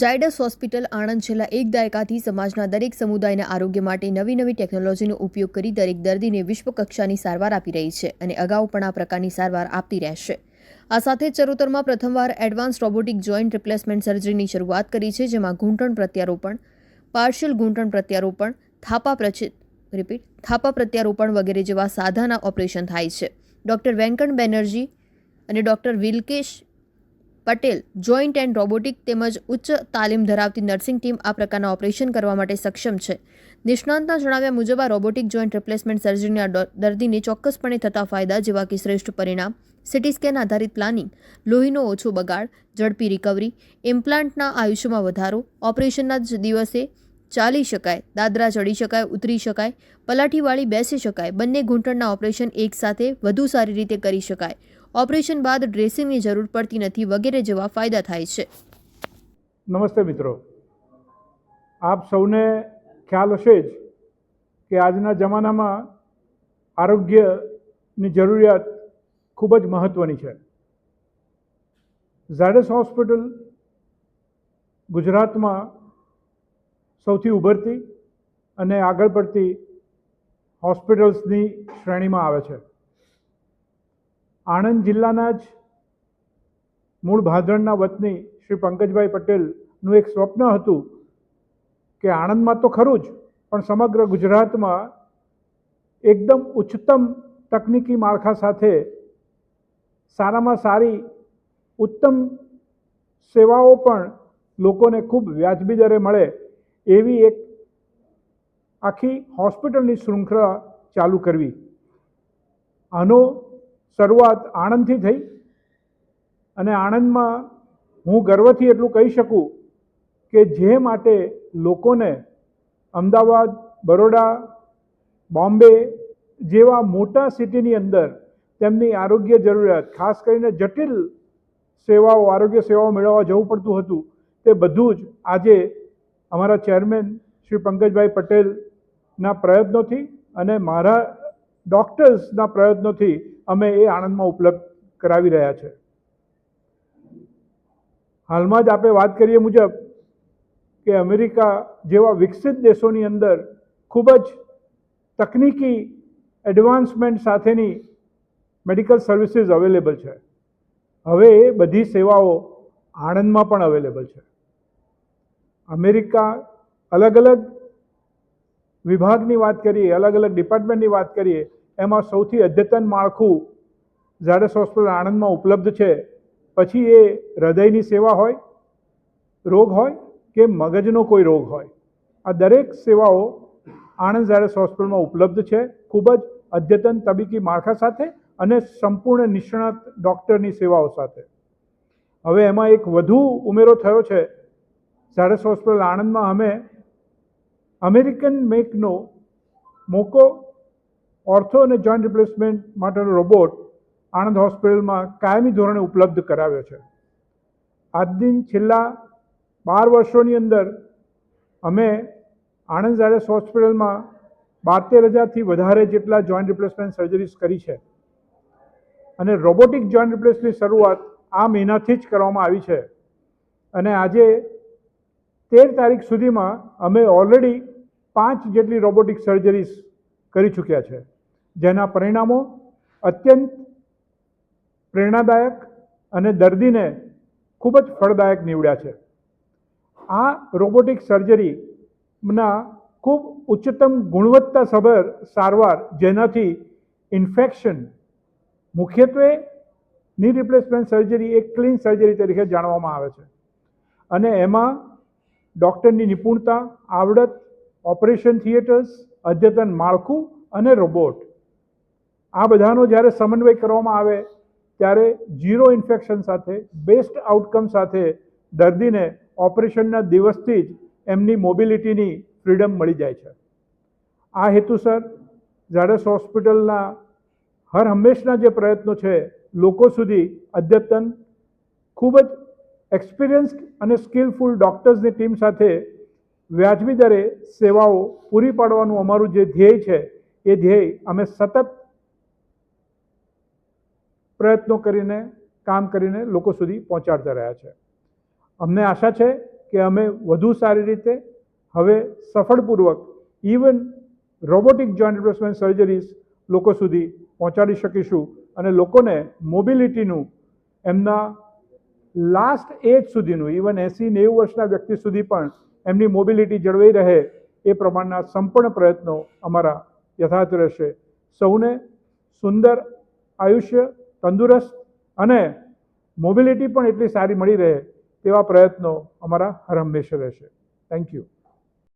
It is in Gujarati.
ઝાયડસ હોસ્પિટલ, આણંદ છેલ્લા એક દાયકાથી સમાજના દરેક સમુદાયના આરોગ્ય માટે નવી નવી ટેકનોલોજીનો ઉપયોગ કરી દરેક દર્દીને વિશ્વ કક્ષાની સારવાર આપી રહી છે અને અગાઉ પણ આ પ્રકારની સારવાર આપતી રહેશે. આ સાથે ચરોતરમાં પ્રથમવાર એડવાન્સ રોબોટિક જોઈન્ટ રિપ્લેસમેન્ટ સર્જરીની શરૂઆત કરી છે, જેમાં ઘૂંટણ પ્રત્યારોપણ, પાર્શિયલ ઘૂંટણ પ્રત્યારોપણ, થાપા પ્રચિત રિપીટ થાપા પ્રત્યારોપણ વગેરે જેવા સાધાના ઓપરેશન થાય છે. ડૉક્ટર વેંકટ બેનર્જી અને doctor Vilkesh Patel joint and robotic તેમજ ઉચ્ચ તાલીમ ધરાવતી નર્સિંગ ટીમ આ પ્રકારના ઓપરેશન કરવા માટે સક્ષમ છે. નિષ્ણાંતના જણાવ્યા મુજબ આ રોબોટિક જોઈન્ટ રિપ્લેસમેન્ટ સર્જરીના દર્દીને ચોક્કસપણે થતા ફાયદા જેવા કે શ્રેષ્ઠ પરિણામ, સિટી સ્કેન આધારિત પ્લાનિંગ, લોહીનો ઓછો બગાડ, ઝડપી રિકવરી, ઇમ્પ્લાન્ટના આયુષ્યમાં વધારો, ઓપરેશનના જ દિવસે ચાલી શકાય, દાદરા ચડી શકાય, ઉતરી શકાય, પલાઠીવાળી બેસી શકાય, બંને ઘૂંટણના ઓપરેશન એકસાથે વધુ સારી રીતે કરી શકાય ઓપરેશન બાદ ડ્રેસિંગની જરૂર પડતી નથી વગેરે જેવા ફાયદા થાય છે. નમસ્તે મિત્રો. આપ સૌને ખ્યાલ હશે જ કે આજના જમાનામાં આરોગ્યની જરૂરિયાત ખૂબ જ મહત્ત્વની છે. ઝાયડસ હોસ્પિટલ ગુજરાતમાં સૌથી ઉભરતી અને આગળ પડતી હોસ્પિટલ્સની શ્રેણીમાં આવે છે. આણંદ જિલ્લાના જ મૂળ ભાદરણના વતની શ્રી પંકજભાઈ પટેલનું એક સ્વપ્ન હતું કે આણંદમાં તો ખરું જ, પણ સમગ્ર ગુજરાતમાં એકદમ ઉચ્ચતમ તકનીકી માળખા સાથે સારામાં સારી ઉત્તમ સેવાઓ પણ લોકોને ખૂબ વ્યાજબી દરે મળે એવી એક આખી હોસ્પિટલની શૃંખલા ચાલુ કરવી. આનો શરૂઆત આણંદથી થઈ અને આણંદમાં હું ગર્વથી એટલું કહી શકું કે જે માટે લોકોને અમદાવાદ, બરોડા, બોમ્બે જેવા મોટા સિટીની અંદર તેમની આરોગ્ય જરૂરિયાત, ખાસ કરીને જટિલ સેવાઓ, આરોગ્ય સેવાઓ મેળવવા જવું પડતું હતું, તે બધું જ આજે અમારા ચેરમેન શ્રી પંકજભાઈ પટેલના પ્રયત્નોથી અને મારા ડૉક્ટર્સના પ્રયત્નોથી અમે એ આણંદમાં ઉપલબ્ધ કરાવી રહ્યા છે. હાલમાં જ આપણે વાત કરીએ મુજબ કે અમેરિકા જેવા વિકસિત દેશોની અંદર ખૂબ જ તકનીકી એડવાન્સમેન્ટ સાથેની મેડિકલ સર્વિસીસ અવેલેબલ છે. હવે એ બધી સેવાઓ આણંદમાં પણ અવેલેબલ છે. અમેરિકા અલગ અલગ વિભાગની વાત કરીએ, અલગ અલગ ડિપાર્ટમેન્ટની વાત કરીએ એમાં સૌથી અદ્યતન માળખું ઝાડસ હોસ્પિટલ આણંદમાં ઉપલબ્ધ છે. પછી એ હૃદયની સેવા હોય, રોગ હોય કે મગજનો કોઈ રોગ હોય. આ દરેક સેવાઓ આણંદ ઝાડસ હોસ્પિટલમાં ઉપલબ્ધ છે. ખૂબ જ અદ્યતન તબીકી માળખા સાથે અને સંપૂર્ણ નિષ્ણાત ડૉક્ટરની સેવાઓ સાથે. હવે એમાં એક વધુ ઉમેરો થયો છે. ઝાડસ હોસ્પિટલ આણંદમાં અમે અમેરિકન મેકનો મોકો ઓર્થો અને જોઈન્ટ રિપ્લેસમેન્ટ માટેનો રોબોટ આણંદ હોસ્પિટલમાં કાયમી ધોરણે ઉપલબ્ધ કરાવ્યો છે. આજ દિન છેલ્લા બાર વર્ષોની અંદર અમે આણંદ ઝાયડસ હોસ્પિટલમાં બારતેર હજારથી વધારે જેટલા જોઈન્ટ રિપ્લેસમેન્ટ સર્જરીસ કરી છે. અને રોબોટિક જોઈન્ટ રિપ્લેસની શરૂઆત આ મહિનાથી જ કરવામાં આવી છે. અને આજે તેર તારીખ સુધીમાં અમે ઓલરેડી પાંચ જેટલી રોબોટિક સર્જરીસ કરી ચૂક્યા છે. જેના પરિણામો અત્યંત પ્રેરણાદાયક અને દર્દીને ખૂબ જ ફળદાયક નીવડ્યા છે. આ રોબોટિક સર્જરીના ખૂબ ઉચ્ચતમ ગુણવત્તાસભર સારવાર જેનાથી ઇન્ફેક્શન મુખ્યત્વે ની રિપ્લેસમેન્ટ સર્જરી એક ક્લીન સર્જરી તરીકે જાણવામાં આવે છે. અને એમાં ડૉક્ટરની નિપુણતા, આવડત, ઓપરેશન થિયેટર્સ, અદ્યતન માળખું અને રોબોટ આ બધાનો જ્યારે સમન્વય કરવામાં આવે, ત્યારે ઝીરો ઇન્ફેક્શન સાથે, બેસ્ટ આઉટકમ સાથે દર્દીને ઓપરેશનના દિવસથી જ એમની મોબિલિટીની ફ્રીડમ મળી જાય છે. આ હેતુસર ઝાડસ હોસ્પિટલના હર હંમેશના જે પ્રયત્નો છે, લોકો સુધી અદ્યતન, ખૂબ જ એક્સપિરિયન્સ અને સ્કિલફુલ ડૉક્ટર્સની ટીમ સાથે વ્યાજબી દરે સેવાઓ પૂરી પાડવાનું અમારું જે ધ્યેય છે, એ ધ્યેય અમે સતત પ્રયત્નો કરીને, કામ કરીને લોકો સુધી પહોંચાડતા રહ્યા છે. અમને આશા છે કે અમે વધુ સારી રીતે, હવે સફળપૂર્વક even robotic joint replacement surgeries લોકો સુધી પહોંચાડી શકીશું અને લોકોને મોબિલિટીનું એમના લાસ્ટ એજ સુધીનું ઇવન એંસી નેવું વર્ષના વ્યક્તિ સુધી પણ એમની મોબિલિટી જળવાઈ રહે એ પ્રમાણના સંપૂર્ણ પ્રયત્નો અમારા યથાર્થ રહેશે. સૌને સુંદર આયુષ્ય તંદુરસ્ત અને મોબિલિટી પણ એટલી સારી મળી રહે તેવા પ્રયત્નો અમારા હર હંમેશા રહેશે. Thank you